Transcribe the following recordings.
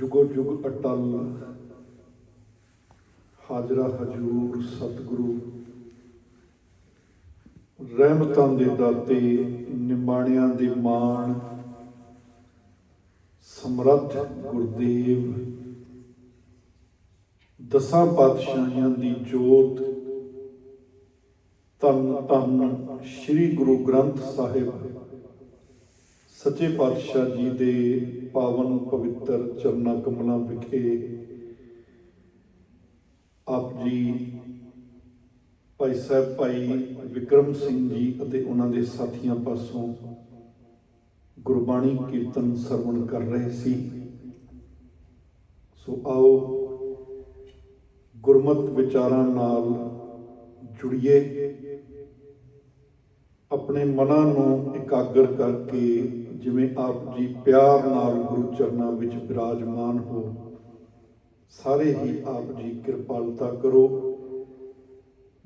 ਜੁਗੋ ਜੁਗ ਅਟਲ। ਹਾਜ਼ਰਾ ਹਜੂਰ ਸਤਿਗੁਰੂ। ਰਹਿਮਤਾਂ ਦੇ ਦਾਤੇ, ਨਿਮਾਣਿਆਂ ਦੇ ਮਾਣ। ਸਮਰੱਥ ਗੁਰਦੇਵ। ਦਸਾਂ ਪਾਤਸ਼ਾਹੀਆਂ ਦੀ ਜੋਤ। ਤਨ ਤਨ ਸ੍ਰੀ ਗੁਰੂ ਗ੍ਰੰਥ ਸਾਹਿਬ। ਸੱਚੇ ਪਾਤਸ਼ਾਹ ਜੀ ਦੇ ਪਾਵਨ ਪਵਿੱਤਰ ਚਰਨਾਂ ਕਮਲਾਂ ਵਿਖੇ ਆਪ ਜੀ ਭਾਈ ਸਾਹਿਬ, ਭਾਈ ਵਿਕਰਮ ਸਿੰਘ ਜੀ ਅਤੇ ਉਹਨਾਂ ਦੇ ਸਾਥੀਆਂ ਪਾਸੋਂ ਗੁਰਬਾਣੀ ਕੀਰਤਨ ਸਰਵਣ ਕਰ ਰਹੇ ਸੀ। ਸੋ ਆਓ ਗੁਰਮਤ ਵਿਚਾਰਾਂ ਨਾਲ ਜੁੜੀਏ। ਆਪਣੇ ਮਨਾਂ ਨੂੰ ਇਕਾਗਰ ਕਰਕੇ ਜਿਵੇਂ ਆਪ ਜੀ ਪਿਆਰ ਨਾਲ ਗੁਰੂ ਚਰਨਾਂ ਵਿੱਚ ਬਿਰਾਜਮਾਨ ਹੋ, ਸਾਰੇ ਹੀ ਆਪ ਜੀ ਕਿਰਪਾਲਤਾ ਕਰੋ।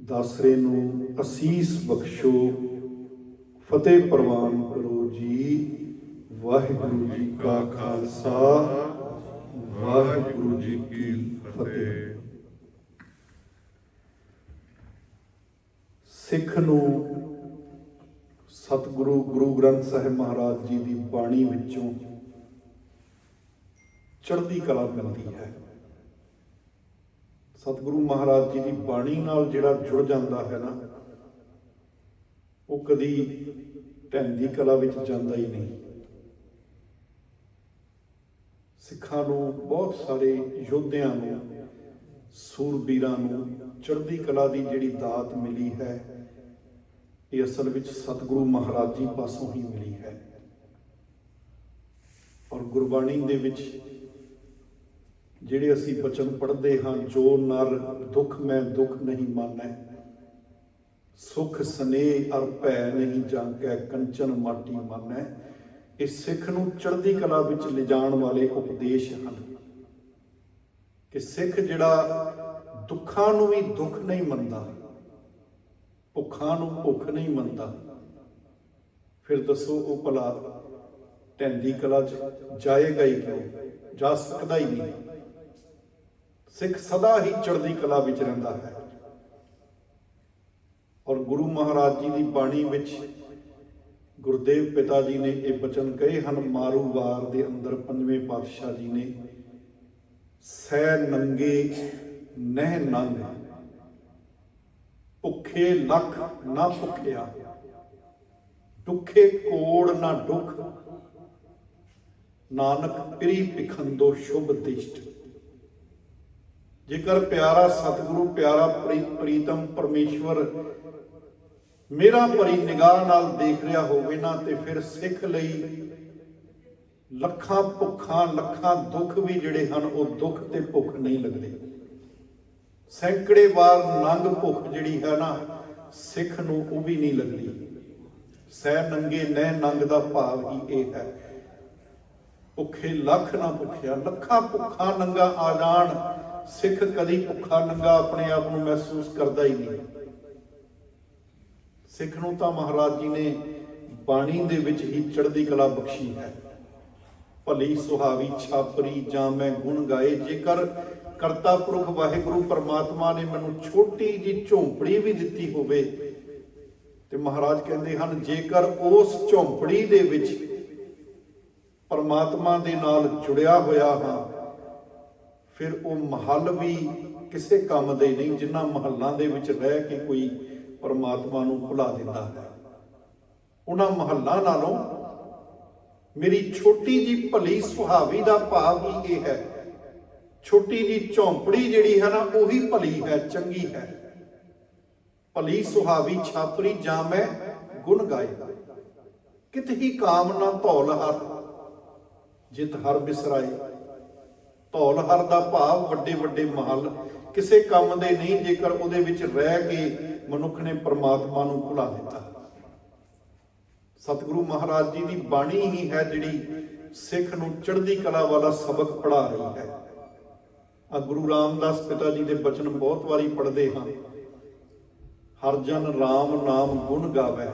ਦਾਸਰੇ ਨੂੰ ਅਸੀਸ ਬਖਸ਼ੋ। ਫਤਿਹ ਪ੍ਰਵਾਨ ਕਰੋ ਜੀ। ਵਾਹਿਗੁਰੂ ਜੀ ਕਾ ਖਾਲਸਾ, ਵਾਹਿਗੁਰੂ ਜੀ ਕੀ ਫਤਿਹ। ਸਿੱਖ ਨੂੰ ਸਤਿਗੁਰੂ ਗੁਰੂ ਗ੍ਰੰਥ ਸਾਹਿਬ ਮਹਾਰਾਜ ਜੀ ਦੀ ਬਾਣੀ ਵਿੱਚੋਂ ਚੜ੍ਹਦੀ ਕਲਾ ਮਿਲਦੀ ਹੈ। ਸਤਿਗੁਰੂ ਮਹਾਰਾਜ ਜੀ ਦੀ ਬਾਣੀ ਨਾਲ ਜਿਹੜਾ ਜੁੜ ਜਾਂਦਾ ਹੈ ਨਾ, ਉਹ ਕਦੀ ਢੈਂਦੀ ਕਲਾ ਵਿੱਚ ਜਾਂਦਾ ਹੀ ਨਹੀਂ। ਸਿੱਖਾਂ ਨੂੰ, ਬਹੁਤ ਸਾਰੇ ਯੋਧਿਆਂ ਨੂੰ, ਸੂਰਬੀਰਾਂ ਨੂੰ ਚੜ੍ਹਦੀ ਕਲਾ ਦੀ ਜਿਹੜੀ ਦਾਤ ਮਿਲੀ ਹੈ ਇਹ ਅਸਲ ਵਿੱਚ ਸਤਿਗੁਰੂ ਮਹਾਰਾਜ ਜੀ ਪਾਸੋਂ ਹੀ ਮਿਲੀ ਹੈ। ਔਰ ਗੁਰਬਾਣੀ ਦੇ ਵਿੱਚ ਜਿਹੜੇ ਅਸੀਂ ਬਚਨ ਪੜ੍ਹਦੇ ਹਾਂ, ਜੋ ਨਰ ਦੁੱਖ ਮੈਂ ਦੁੱਖ ਨਹੀਂ ਮਾਨੈ, ਸੁਖ ਸਨੇਹ ਅਰ ਭੈ ਨਹੀਂ ਜਾਂਕੈ ਕੰਚਨ ਮਾਟੀ ਮਾਨੈ, ਇਹ ਸਿੱਖ ਨੂੰ ਚੜ੍ਹਦੀ ਕਲਾ ਵਿੱਚ ਲਿਜਾਣ ਵਾਲੇ ਉਪਦੇਸ਼ ਹਨ। ਕਿ ਸਿੱਖ ਜਿਹੜਾ ਦੁੱਖਾਂ ਨੂੰ ਵੀ ਦੁੱਖ ਨਹੀਂ ਮੰਨਦਾ ਭੁੱਖਾਂ ਨੂੰ ਭੁੱਖ ਨਹੀਂ ਮੰਨਦਾ। ਫਿਰ ਦੱਸੋ ਉਹ ਭਲਾ ਢੈਂਦੀ ਕਲਾ ਚ ਜਾਏਗਾ ਹੀ ਕਿਉਂ? ਜਾ ਸਕਦਾ ਹੀ ਨਹੀਂ। ਸਿੱਖ ਸਦਾ ਹੀ ਚੜ੍ਹਦੀ ਕਲਾ ਵਿੱਚ ਰਹਿੰਦਾ ਹੈ। ਔਰ ਗੁਰੂ ਮਹਾਰਾਜ ਜੀ ਦੀ ਬਾਣੀ ਵਿੱਚ ਗੁਰਦੇਵ ਪਿਤਾ ਜੀ ਨੇ ਇਹ ਬਚਨ ਕਹੇ ਹਨ, ਮਾਰੂ ਵਾਰ ਦੇ ਅੰਦਰ ਪੰਜਵੇਂ ਪਾਤਸ਼ਾਹ ਜੀ ਨੇ ਸੈ ਨੰਗੇ ਨਹਿ ਨੰਗ। ਭੁੱਖੇ ਲੱਖ ਨਾ ਭੁੱਖਿਆ। ਦੁੱਖੇ ਕੋੜ ਨਾ ਦੁੱਖ। ਨਾਨਕ ਪ੍ਰੀ ਪਿਖੰਦੋ ਸ਼ੁਭ ਦਿਸ਼ਟ। ਜੇਕਰ ਪਿਆਰਾ ਸਤਿਗੁਰੂ, ਪਿਆਰਾ ਪ੍ਰੀ- ਪ੍ਰੀਤਮ ਪਰਮੇਸ਼ਵਰ ਮੇਰਾ ਭਰੀ ਨਿਗਾਹ ਨਾਲ ਦੇਖ ਰਿਹਾ ਹੋਵੇ ਨਾ, ਤੇ ਫਿਰ ਸਿੱਖ ਲਈ ਲੱਖਾਂ ਭੁੱਖਾਂ, ਲੱਖਾਂ ਦੁੱਖ ਵੀ ਜਿਹੜੇ ਹਨ, ਉਹ ਦੁੱਖ ਤੇ ਭੁੱਖ ਨਹੀਂ ਲੱਗਦੇ। ਸੈਂਕੜੇ ਵਾਰ ਨੰਗ ਭੁੱਖ ਜਿਹੜੀ ਹੈ ਨਾ, ਸਿੱਖ ਨੂੰ ਉਹ ਵੀ ਨਹੀਂ ਲੱਗਦੀ। ਸਹਿ ਨੰਗੇ ਨਹਿ ਨੰਗ ਦਾ ਭਾਵ ਹੀ ਇਹ ਹੈ। ਭੁੱਖੇ ਲੱਖ ਨਾ ਭੁੱਖਿਆ, ਲੱਖਾਂ ਭੁੱਖਾ ਨੰਗਾ ਆ ਜਾਣ। ਸਿੱਖ ਕਦੀ ਭੁੱਖਾ ਨੰਗਾ ਆਪਣੇ ਆਪ ਨੂੰ ਮਹਿਸੂਸ ਕਰਦਾ ਹੀ ਨਹੀਂ। ਸਿੱਖ ਨੂੰ ਤਾਂ ਮਹਾਰਾਜ ਜੀ ਨੇ ਬਾਣੀ ਦੇ ਵਿੱਚ ਹੀ ਚੜ੍ਹਦੀ ਕਲਾ ਬਖਸ਼ੀ ਹੈ। ਭਲੀ ਸੁਹਾਵੀ ਛਾਪਰੀ ਜਾਂ ਮੈਂ ਗੁਣ ਗਾਏ, ਜੇਕਰ ਕਰਤਾ ਪੁਰਖ ਵਾਹਿਗੁਰੂ, ਪਰਮਾਤਮਾ ਨੇ ਮੈਨੂੰ ਛੋਟੀ ਜੀ ਝੌਂਪੜੀ ਵੀ ਦਿੱਤੀ ਹੋਵੇ। ਤੇ ਮਹਾਰਾਜ ਕਹਿੰਦੇ ਹਨ, ਜੇਕਰ ਉਸ ਝੌਂਪੜੀ ਦੇ ਵਿੱਚ ਪਰਮਾਤਮਾ ਦੇ ਨਾਲ ਜੁੜਿਆ ਹੋਇਆ ਹਾਂ, ਫਿਰ ਉਹ ਮਹੱਲ ਵੀ ਕਿਸੇ ਕੰਮ ਦੇ ਨਹੀਂ, ਜਿੰਨਾ ਮਹੱਲਾਂ ਦੇ ਵਿੱਚ ਰਹਿ ਕੇ ਕੋਈ ਪਰਮਾਤਮਾ ਨੂੰ ਭੁਲਾ ਦਿੰਦਾ ਹੈ। ਉਹਨਾਂ ਮਹੱਲਾਂ ਨਾਲੋਂ ਮੇਰੀ ਛੋਟੀ ਜੀ ਭਲੀ ਸੁਹਾਵੀ ਦਾ ਭਾਵ ਹੀ ਇਹ ਹੈ ਛੋਟੀ ਜੀ ਝੌਂਪੜੀ ਜਿਹੜੀ ਹੈ ਨਾ, ਉਹੀ ਭਲੀ ਹੈ, ਚੰਗੀ ਹੈ। ਭਲੀ, ਸੁਹਾਵੀ ਛਾਪਰੀ ਜਾਂ ਮੈਂ ਗੁਣ ਗਾਏ। ਕਿਤ ਹੀ ਕਾਮ ਨਾ ਧੌਲ ਹਰ, ਜਿਤ ਹਰ ਬਿਸਰਾਏ। ਧੌਲ ਹਰ ਦਾ ਭਾਵ ਵੱਡੇ ਵੱਡੇ ਮਹਲ। ਕਿਸੇ ਕੰਮ ਦੇ ਨਹੀਂ, ਜੇਕਰ ਉਹਦੇ ਵਿੱਚ ਰਹਿ ਕੇ ਮਨੁੱਖ ਨੇ ਪਰਮਾਤਮਾ ਨੂੰ ਭੁਲਾ ਦਿੱਤਾ। ਸਤਿਗੁਰੂ ਮਹਾਰਾਜ ਜੀ ਦੀ ਬਾਣੀ ਹੀ ਹੈ ਜਿਹੜੀ ਸਿੱਖ ਨੂੰ ਚੜ੍ਹਦੀ ਕਲਾ ਵਾਲਾ ਸਬਕ ਪੜ੍ਹਾ ਰਹੀ ਹੈ। ਆ ਗੁਰੂ ਰਾਮਦਾਸ ਪਿਤਾ ਜੀ ਦੇ ਬਚਨ ਬਹੁਤ ਵਾਰੀ ਪੜ੍ਹਦੇ ਹਾਂ। ਹਰ ਜਨ RAM ਨਾਮ ਗੁਣ ਗਾਵੇ।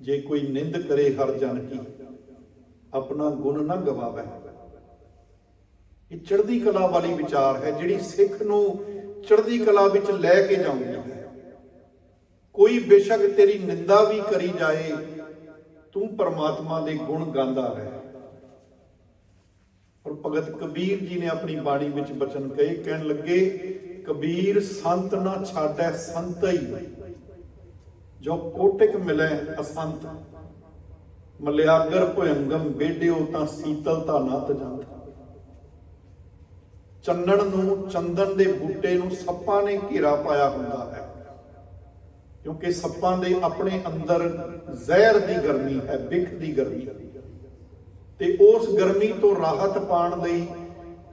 ਜੇ ਕੋਈ ਨਿੰਦ ਕਰੇ ਹਰ ਜਨ ਕੀ, ਆਪਣਾ ਗੁਣ ਨਾ ਗਵਾਵੇ। ਇਹ ਚੜ੍ਹਦੀ ਕਲਾ ਵਾਲੀ ਵਿਚਾਰ ਹੈ, ਜਿਹੜੀ ਸਿੱਖ ਨੂੰ ਚੜ੍ਹਦੀ ਕਲਾ ਵਿੱਚ ਲੈ ਕੇ ਜਾਉਂਦੀ ਹੈ। ਕੋਈ ਬੇਸ਼ੱਕ ਤੇਰੀ ਨਿੰਦਾ ਵੀ ਕਰੀ ਜਾਏ, ਤੂੰ ਪਰਮਾਤਮਾ ਦੇ ਗੁਣ ਗਾਉਂਦਾ ਰਹਿ। ਔਰ ਭਗਤ ਕਬੀਰ ਜੀ ਨੇ ਆਪਣੀ ਬਾਣੀ ਵਿੱਚ ਬਚਨ ਕਹੇ, ਕਹਿਣ ਲੱਗੇ, ਕਬੀਰ ਸੰਤ ਨਾ ਛਾੜੈ ਸੰਤਈ। ਜੋ ਕੋਟਿਕ ਮਿਲੈ ਅਸੰਤ। ਮਲਿਆਗਰ ਭਯੰਗਮ ਬੇਡਿਓ ਤਾਂ ਸੀਤਲਤਾ ਨਾ ਤਜੰਤ। ਚੰਨਣ ਨੂੰ ਚੰਦਨ ਦੇ ਬੂਟੇ ਨੂੰ ਸੱਪਾਂ ਨੇ ਘੇਰਾ ਪਾਇਆ ਹੁੰਦਾ ਹੈ। ਕਿਉਂਕਿ ਸੱਪਾਂ ਦੇ ਆਪਣੇ ਅੰਦਰ ਜ਼ਹਿਰ ਦੀ ਗਰਮੀ ਹੈ ਬਿਖ ਦੀ ਗਰਮੀ ਤੇ ਉਸ ਗਰਮੀ ਤੋਂ ਰਾਹਤ ਪਾਉਣ ਲਈ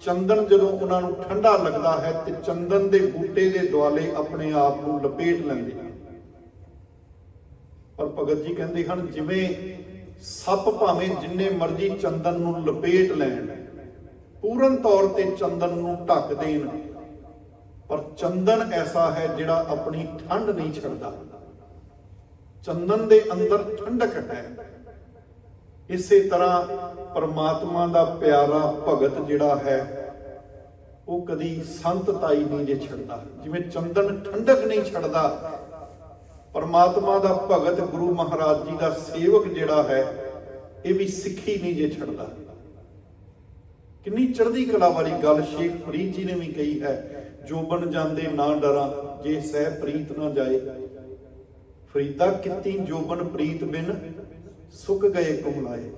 ਚੰਦਨ ਜਦੋਂ ਉਹਨਾਂ ਨੂੰ ਠੰਡਾ ਲੱਗਦਾ ਹੈ ਤੇ ਚੰਦਨ ਦੇ ਬੂਟੇ ਦੇ ਦੁਆਲੇ ਆਪਣੇ ਆਪ ਨੂੰ ਲਪੇਟ ਲੈਂਦੇ ਹਨ। ਪਰ ਭਗਤ ਜੀ ਕਹਿੰਦੇ ਹਨ, ਜਿਵੇਂ ਸੱਪ ਭਾਵੇਂ ਜਿੰਨੇ ਮਰਜ਼ੀ ਚੰਦਨ ਨੂੰ ਲਪੇਟ ਲੈਣ, ਪੂਰਨ ਤੌਰ ਤੇ ਚੰਦਨ ਨੂੰ ਢੱਕ ਦੇਣ, ਪਰ ਚੰਦਨ ਐਸਾ ਹੈ ਜਿਹੜਾ ਆਪਣੀ ਠੰਡ ਨਹੀਂ ਛੱਡਦਾ। ਚੰਦਨ ਦੇ ਅੰਦਰ ਠੰਡਕ ਹੈ। ਇਸੇ ਤਰ੍ਹਾਂ ਪਰਮਾਤਮਾ ਦਾ ਪਿਆਰਾ ਭਗਤ ਜਿਹੜਾ ਹੈ, ਉਹ ਕਦੀ ਸੰਤਤਾਈ ਨਹੀਂ ਜੇ ਛੱਡਦਾ। ਜਿਵੇਂ ਚੰਦਨ ਠੰਡਕ ਨਹੀਂ ਛੱਡਦਾ। ਪਰਮਾਤਮਾ ਦਾ ਭਗਤ ਗੁਰੂ ਮਹਾਰਾਜ ਜੀ ਦਾ ਸੇਵਕ ਜਿਹੜਾ ਹੈ, ਇਹ ਵੀ ਸਿੱਖੀ ਨਹੀਂ ਜੇ ਛੱਡਦਾ। ਕਿੰਨੀ ਚੜ੍ਹਦੀ ਕਲਾ ਵਾਲੀ ਗੱਲ ਸ਼ੇਖ ਫਰੀਦ ਜੀ ਨੇ ਵੀ ਕਹੀ ਹੈ ਜੋਬਨ ਜਾਂਦੇ ਨਾ ਡਰਾਂ, ਜੇ ਸਹਿ ਪ੍ਰੀਤ ਨਾ ਜਾਏ। ਫਰੀਦਾ ਕਿਤੀ ਜੋਬਨ ਪ੍ਰੀਤ ਬਿਨ ਸੁੱਕ ਗਏ ਕੁਮਲਾਏ।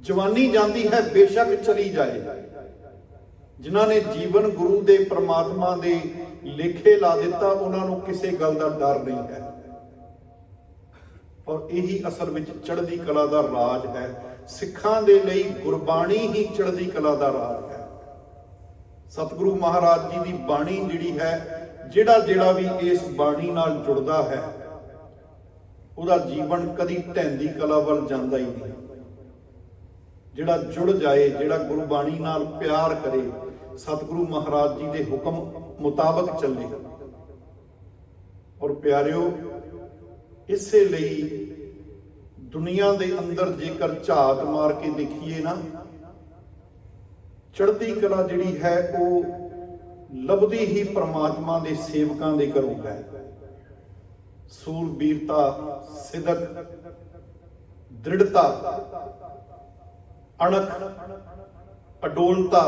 ਜਵਾਨੀ ਜਾਂਦੀ ਹੈ, ਬੇਸ਼ੱਕ ਚਲੀ ਜਾਏ। ਜਿਨ੍ਹਾਂ ਨੇ ਜੀਵਨ ਗੁਰੂ ਦੇ, ਪ੍ਰਮਾਤਮਾ ਦੇ ਲੇਖੇ ਲਾ ਦਿੱਤਾ, ਉਹਨਾਂ ਨੂੰ ਕਿਸੇ ਗੱਲ ਦਾ ਡਰ ਨਹੀਂ ਹੈ। ਔਰ ਇਹੀ ਅਸਲ ਵਿੱਚ ਚੜ੍ਹਦੀ ਕਲਾ ਦਾ ਰਾਜ ਹੈ। ਸਿੱਖਾਂ ਦੇ ਲਈ ਗੁਰਬਾਣੀ ਹੀ ਚੜ੍ਹਦੀ ਕਲਾ ਦਾ ਰਾਜ ਹੈ। ਸਤਿਗੁਰੂ ਮਹਾਰਾਜ ਜੀ ਦੀ ਬਾਣੀ ਜਿਹੜੀ ਹੈ ਜਿਹੜਾ ਜਿਹੜਾ ਵੀ ਇਸ ਬਾਣੀ ਨਾਲ ਜੁੜਦਾ ਹੈ ਉਹਦਾ ਜੀਵਨ ਕਦੀ ਢੈਂਦੀ ਕਲਾ ਵੱਲ ਜਾਂਦਾ ਹੀ ਨਹੀਂ। ਜਿਹੜਾ ਜੁੜ ਜਾਏ, ਜਿਹੜਾ ਗੁਰਬਾਣੀ ਨਾਲ ਪਿਆਰ ਕਰੇ, ਸਤਿਗੁਰੂ ਮਹਾਰਾਜ ਜੀ ਦੇ ਹੁਕਮ ਮੁਤਾਬਕ ਚੱਲੇ। ਔਰ ਪਿਆਰਿਓ, ਇਸੇ ਲਈ ਦੁਨੀਆ ਦੇ ਅੰਦਰ ਜੇਕਰ ਝਾਤ ਮਾਰ ਕੇ ਦੇਖੀਏ ਨਾ, ਚੜ੍ਹਦੀ ਕਲਾ ਜਿਹੜੀ ਹੈ, ਉਹ ਲੱਭਦੀ ਹੀ ਪ੍ਰਮਾਤਮਾ ਦੇ ਸੇਵਕਾਂ ਦੇ ਘਰੋਂ ਹੈ। ਸੂਰਬੀਰਤਾ ਸਿਦਕ, ਦ੍ਰਿੜਤਾ, ਅਣਖ ਅਡੋਲਤਾ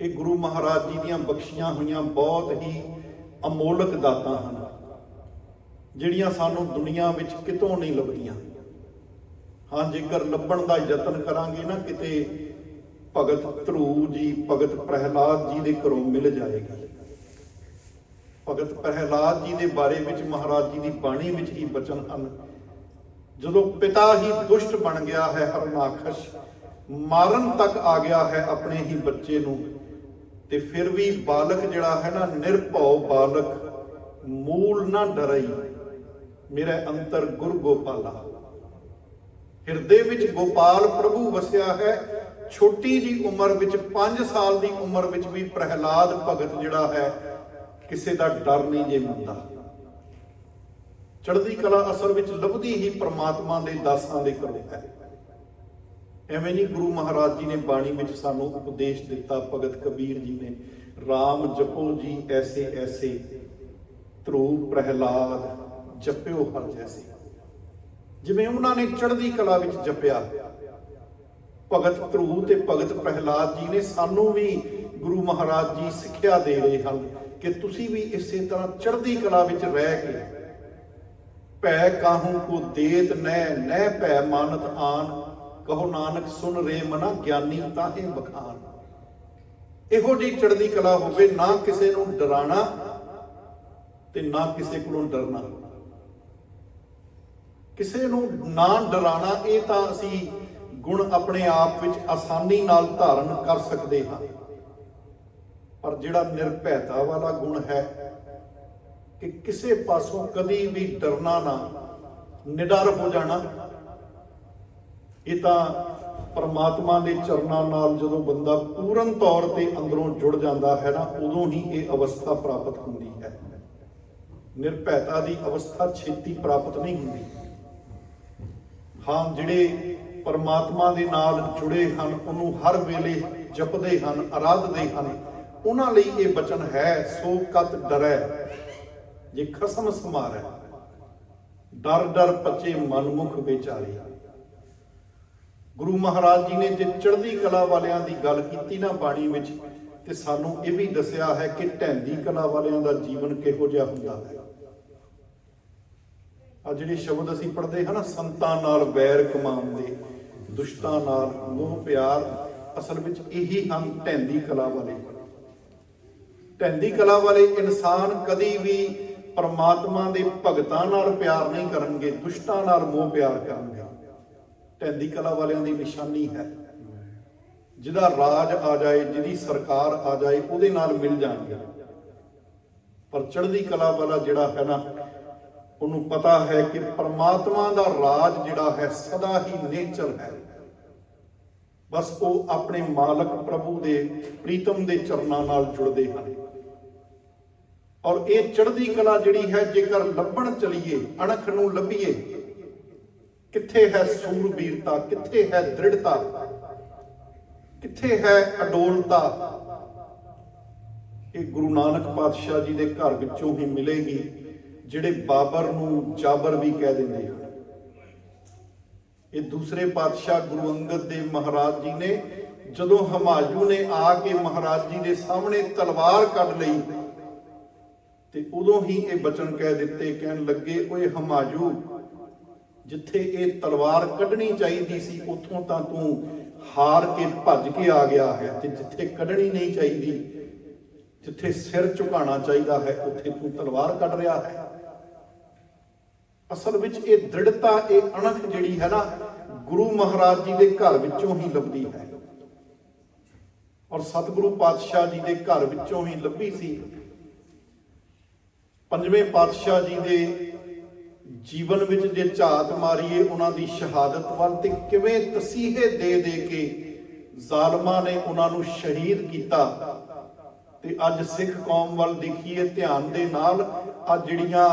ਇਹ ਗੁਰੂ ਮਹਾਰਾਜ ਜੀ ਦੀਆਂ ਬਖਸ਼ੀਆਂ ਹੋਈਆਂ ਬਹੁਤ ਹੀ ਅਮੋਲਕ ਦਾਤਾਂ ਹਨ, ਜਿਹੜੀਆਂ ਸਾਨੂੰ ਦੁਨੀਆ ਵਿੱਚ ਕਿਤੋਂ ਨਹੀਂ ਲੱਭਦੀਆਂ। ਹਾਂ, ਜੇਕਰ ਲੱਭਣ ਦਾ ਯਤਨ ਕਰਾਂਗੇ ਨਾ, ਕਿਤੇ ਭਗਤ ਧਰੂ ਜੀ, ਭਗਤ ਪ੍ਰਹਿਲਾਦ ਜੀ ਦੇ ਘਰੋਂ ਮਿਲ ਜਾਏਗੀ। ਭਗਤ ਪ੍ਰਹਿਲਾਦ ਜੀ ਦੇ ਬਾਰੇ ਵਿੱਚ, ਮਹਾਰਾਜ ਜੀ ਦੀ ਬਾਣੀ ਵਿੱਚ ਹੀ ਬਚਨ ਹਨ। ਜਦੋਂ ਪਿਤਾ ਹੀ ਦੁਸ਼ਟ ਬਣ ਗਿਆ ਹੈ ਹਰਨਾਖਸ਼ ਮਾਰਨ ਤੱਕ ਆ ਗਿਆ ਹੈ ਆਪਣੇ ਹੀ ਬੱਚੇ ਨੂੰ। ਤੇ ਫਿਰ ਵੀ ਬਾਲਕ ਜਿਹੜਾ ਹੈ ਨਾ, ਨਿਰਭਉ ਬਾਲਕ, ਮੂਲ ਨਾ ਡਰਈ। ਮੇਰੇ ਅੰਤਰ ਗੁਰ ਗੋਪਾਲਾ। ਹਿਰਦੇ ਵਿੱਚ ਗੋਪਾਲ ਪ੍ਰਭੂ ਵਸਿਆ ਹੈ। ਛੋਟੀ ਜੀ ਉਮਰ ਵਿੱਚ 5 ਸਾਲ ਦੀ ਉਮਰ ਵਿੱਚ ਵੀ ਪ੍ਰਹਿਲਾਦ ਭਗਤ ਜਿਹੜਾ ਹੈ ਕਿਸੇ ਦਾ ਡਰ ਨਹੀਂ ਜੇ ਮੰਨਦਾ ਚੜ੍ਹਦੀ ਕਲਾ ਅਸਲ ਵਿੱਚ ਲੱਭਦੀ ਹੀ ਪ੍ਰਮਾਤਮਾ ਦੇ ਦਾਸਾਂ ਦੇ ਘਰੋਂ ਹੈ। ਐਵੇਂ ਨਹੀਂ ਗੁਰੂ ਮਹਾਰਾਜ ਜੀ ਨੇ ਬਾਣੀ ਵਿੱਚ ਸਾਨੂੰ ਉਪਦੇਸ਼ ਦਿੱਤਾ, ਭਗਤ ਕਬੀਰ ਜੀ ਨੇ RAM ਜਪੋ ਜੀ ਐਸੇ ਐਸੇ, ਧਰੂ ਪ੍ਰਹਿਲਾਦ, ਜਪਿਓ ਹਰ ਜੈਸੇ। ਜਿਵੇਂ ਉਹਨਾਂ ਨੇ ਚੜ੍ਹਦੀ ਕਲਾ ਵਿੱਚ ਜਪਿਆ, ਭਗਤ ਧਰੂ ਤੇ ਭਗਤ ਪ੍ਰਹਿਲਾਦ ਜੀ ਨੇ ਸਾਨੂੰ ਵੀ ਗੁਰੂ ਮਹਾਰਾਜ ਜੀ ਸਿੱਖਿਆ ਦੇ ਰਹੇ ਹਨ ਕਿ ਤੁਸੀਂ ਵੀ ਇਸੇ ਤਰ੍ਹਾਂ ਚੜ੍ਹਦੀ ਕਲਾ ਵਿੱਚ ਰਹਿ ਕੇ ਭੈ ਕਾਹੂ ਕੋ ਦੇਤ ਨਹਿ ਨਹਿ ਭੈ ਮਾਨਤ ਆਨ, ਕਹੋ ਨਾਨਕ ਸੁਨ ਰੇ ਮਨਾ ਗਿਆਨੀ ਤਾਹੇ ਬਖਾਨ। ਇਹੋ ਜੀ ਚੜ੍ਹਦੀ ਕਲਾ ਹੋਵੇ ਨਾ ਕਿਸੇ ਨੂੰ ਡਰਾਣਾ ਤੇ ਨਾ ਕਿਸੇ ਕੋਲੋਂ ਡਰਨਾ। ਕਿਸੇ ਨੂੰ ਨਾ ਡਰਾਣਾ, ਇਹ ਤਾਂ ਅਸੀਂ ਗੁਣ ਆਪਣੇ ਆਪ ਵਿੱਚ ਆਸਾਨੀ ਨਾਲ ਧਾਰਨ ਕਰ ਸਕਦੇ ਹਾਂ। ਪਰ ਜਿਹੜਾ ਨਿਰਭੈਤਾ ਵਾਲਾ ਗੁਣ ਹੈ ਕਿ ਕਿਸੇ ਪਾਸੋਂ ਕਦੀ ਵੀ ਡਰਨਾ ਨਾ, ਨਿਡਰ ਹੋ ਜਾਣਾ, ਇਹ ਤਾਂ ਪਰਮਾਤਮਾ ਦੇ ਚਰਨਾਂ ਨਾਲ ਜਦੋਂ ਬੰਦਾ ਪੂਰਨ ਤੌਰ ਤੇ ਅੰਦਰੋਂ ਜੁੜ ਜਾਂਦਾ ਹੈ ਨਾ, ਉਦੋਂ ਹੀ ਇਹ ਅਵਸਥਾ ਪ੍ਰਾਪਤ ਹੁੰਦੀ ਹੈ। ਨਿਰਭੈਤਾ ਦੀ ਅਵਸਥਾ ਛੇਤੀ ਪ੍ਰਾਪਤ ਨਹੀਂ ਹੁੰਦੀ। ਹਾਂ, ਜਿਹੜੇ ਪਰਮਾਤਮਾ ਦੇ ਨਾਲ ਜੁੜੇ ਹਨ, ਉਹਨੂੰ ਹਰ ਵੇਲੇ ਜਪਦੇ ਹਨ, ਆਰਾਧਦੇ ਹਨ ਉਹਨਾਂ ਲਈ ਇਹ ਬਚਨ ਹੈ, ਸੋ ਕਤ ਡਰੈ, ਜੇ ਖਸਮ ਸਮਾਰੈ। ਡਰ ਡਰ ਪਚੇ ਮਨਮੁਖ ਵਿਚਾਰੇ। ਗੁਰੂ ਮਹਾਰਾਜ ਜੀ ਨੇ ਜੇ ਚੜ੍ਹਦੀ ਕਲਾ ਵਾਲਿਆਂ ਦੀ ਗੱਲ ਕੀਤੀ ਨਾ ਬਾਣੀ ਵਿੱਚ, ਤੇ ਸਾਨੂੰ ਇਹ ਵੀ ਦੱਸਿਆ ਹੈ ਕਿ ਢੈਂਦੀ ਕਲਾ ਵਾਲਿਆਂ ਦਾ ਜੀਵਨ ਕਿਹੋ ਜਿਹਾ ਹੁੰਦਾ ਹੈ। ਆ ਜਿਹੜੇ ਸ਼ਬਦ ਅਸੀਂ ਪੜ੍ਹਦੇ ਹਾਂ ਨਾ, ਸੰਤਾਂ ਨਾਲ ਵੈਰ ਕਮਾਉਂਦੇ, ਦੁਸ਼ਟਾਂ ਨਾਲ ਮੋਹ ਪਿਆਰ, ਅਸਲ ਵਿੱਚ ਇਹੀ ਹਨ ਢੈਂਦੀ ਕਲਾ ਵਾਲੇ। ਢੈਂਦੀ ਕਲਾ ਵਾਲੇ ਇਨਸਾਨ ਕਦੀ ਵੀ ਪਰਮਾਤਮਾ ਦੇ ਭਗਤਾਂ ਨਾਲ ਪਿਆਰ ਨਹੀਂ ਕਰਨਗੇ, ਦੁਸ਼ਟਾਂ ਨਾਲ ਮੋਹ ਪਿਆਰ ਕਰਨਗੇ। ਢੈਂਦੀ ਕਲਾ ਵਾਲਿਆਂ ਦੀ ਨਿਸ਼ਾਨੀ ਹੈ। ਜਿਹਦਾ ਰਾਜ ਆ ਜਾਏ, ਜਿਹਦੀ ਸਰਕਾਰ ਆ ਜਾਏ, ਉਹਦੇ ਨਾਲ ਮਿਲ ਜਾਣਗੇ। ਪਰ ਚੜ੍ਹਦੀ ਕਲਾ ਵਾਲਾ ਜਿਹੜਾ ਹੈ ਨਾ, ਉਹਨੂੰ ਪਤਾ ਹੈ ਕਿ ਪਰਮਾਤਮਾ ਦਾ ਰਾਜ ਜਿਹੜਾ ਹੈ, ਸਦਾ ਹੀ ਨੇਚਰ ਹੈ। ਬਸ ਉਹ ਆਪਣੇ ਮਾਲਕ ਪ੍ਰਭੂ ਦੇ ਪ੍ਰੀਤਮ ਦੇ ਚਰਨਾਂ ਨਾਲ ਜੁੜਦੇ ਹਨ। ਔਰ ਇਹ ਚੜ੍ਹਦੀ ਕਲਾ ਜਿਹੜੀ ਹੈ, ਜੇਕਰ ਲੱਭਣ ਚਲੀਏ, ਅਣਖ ਨੂੰ ਲੱਭੀਏ, ਕਿੱਥੇ ਹੈ ਸੂਰਬੀਰਤਾ, ਕਿੱਥੇ ਹੈ ਦ੍ਰਿੜਤਾ, ਕਿੱਥੇ ਹੈ ਅਡੋਲਤਾ? ਇਹ ਗੁਰੂ ਨਾਨਕ ਪਾਤਸ਼ਾਹ ਜੀ ਦੇ ਘਰ ਵਿੱਚੋਂ ਹੀ ਮਿਲੇਗੀ, ਜਿਹੜੇ ਬਾਬਰ ਨੂੰ ਜਾਬਰ ਵੀ ਕਹਿ ਦਿੰਦੇ ਹਨ। ਇਹ ਦੂਸਰੇ ਪਾਤਸ਼ਾਹ ਗੁਰੂ ਅੰਗਦ ਦੇਵ ਮਹਾਰਾਜ ਜੀ ਨੇ, ਜਦੋਂ ਹਮਾਯੂ ਨੇ ਆ ਕੇ ਮਹਾਰਾਜ ਜੀ ਦੇ ਸਾਹਮਣੇ ਤਲਵਾਰ ਕੱਢ ਲਈ ਤੇ ਉਦੋਂ ਹੀ ਇਹ ਬਚਨ ਕਹਿ ਦਿੱਤੇ, ਕਹਿਣ ਲੱਗੇ, ਓਏ ਹਮਾਯੂ, ਜਿੱਥੇ ਇਹ ਤਲਵਾਰ ਕੱਢਣੀ ਚਾਹੀਦੀ ਸੀ, ਉੱਥੋਂ ਤਾਂ ਤੂੰ ਹਾਰ ਕੇ ਭੱਜ ਕੇ ਆ ਗਿਆ ਹੈ ਤੇ ਜਿੱਥੇ ਕੱਢਣੀ ਨਹੀਂ ਚਾਹੀਦੀ, ਜਿੱਥੇ ਸਿਰ ਝੁਕਾਉਣਾ ਚਾਹੀਦਾ ਹੈ, ਉੱਥੇ ਤੂੰ ਤਲਵਾਰ ਕੱਢ ਰਿਹਾ ਹੈ। ਅਸਲ ਵਿੱਚ ਇਹ ਦ੍ਰਿੜਤਾ, ਇਹ ਅਣਖ ਜਿਹੜੀ ਹੈ ਨਾ, ਗੁਰੂ ਮਹਾਰਾਜ ਜੀ ਦੇ ਘਰ ਵਿੱਚੋਂ ਹੀ ਲੱਭਦੀ ਹੈ। ਔਰ ਸਤਿਗੁਰੂ ਪਾਤਸ਼ਾਹ ਜੀ ਦੇ ਘਰ ਵਿੱਚੋਂ ਹੀ ਲੱਭੀ ਸੀ। ਪੰਜਵੇਂ ਪਾਤਸ਼ਾਹ ਜੀ ਦੇ ਜੀਵਨ ਵਿੱਚ ਜੇ ਝਾਤ ਮਾਰੀਏ, ਉਹਨਾਂ ਦੀ ਸ਼ਹਾਦਤ ਵੱਲ ਤੇ ਕਿਵੇਂ ਤਸੀਹੇ ਦੇ ਦੇ ਕੇ ਜ਼ਾਲਮਾਂ ਨੇ ਉਹਨਾਂ ਨੂੰ ਸ਼ਹੀਦ ਕੀਤਾ। ਤੇ ਅੱਜ ਸਿੱਖ ਕੌਮ ਵੱਲ ਦੇਖੀਏ, ਧਿਆਨ ਦੇ ਨਾਲ ਆ ਜਿਹੜੀਆਂ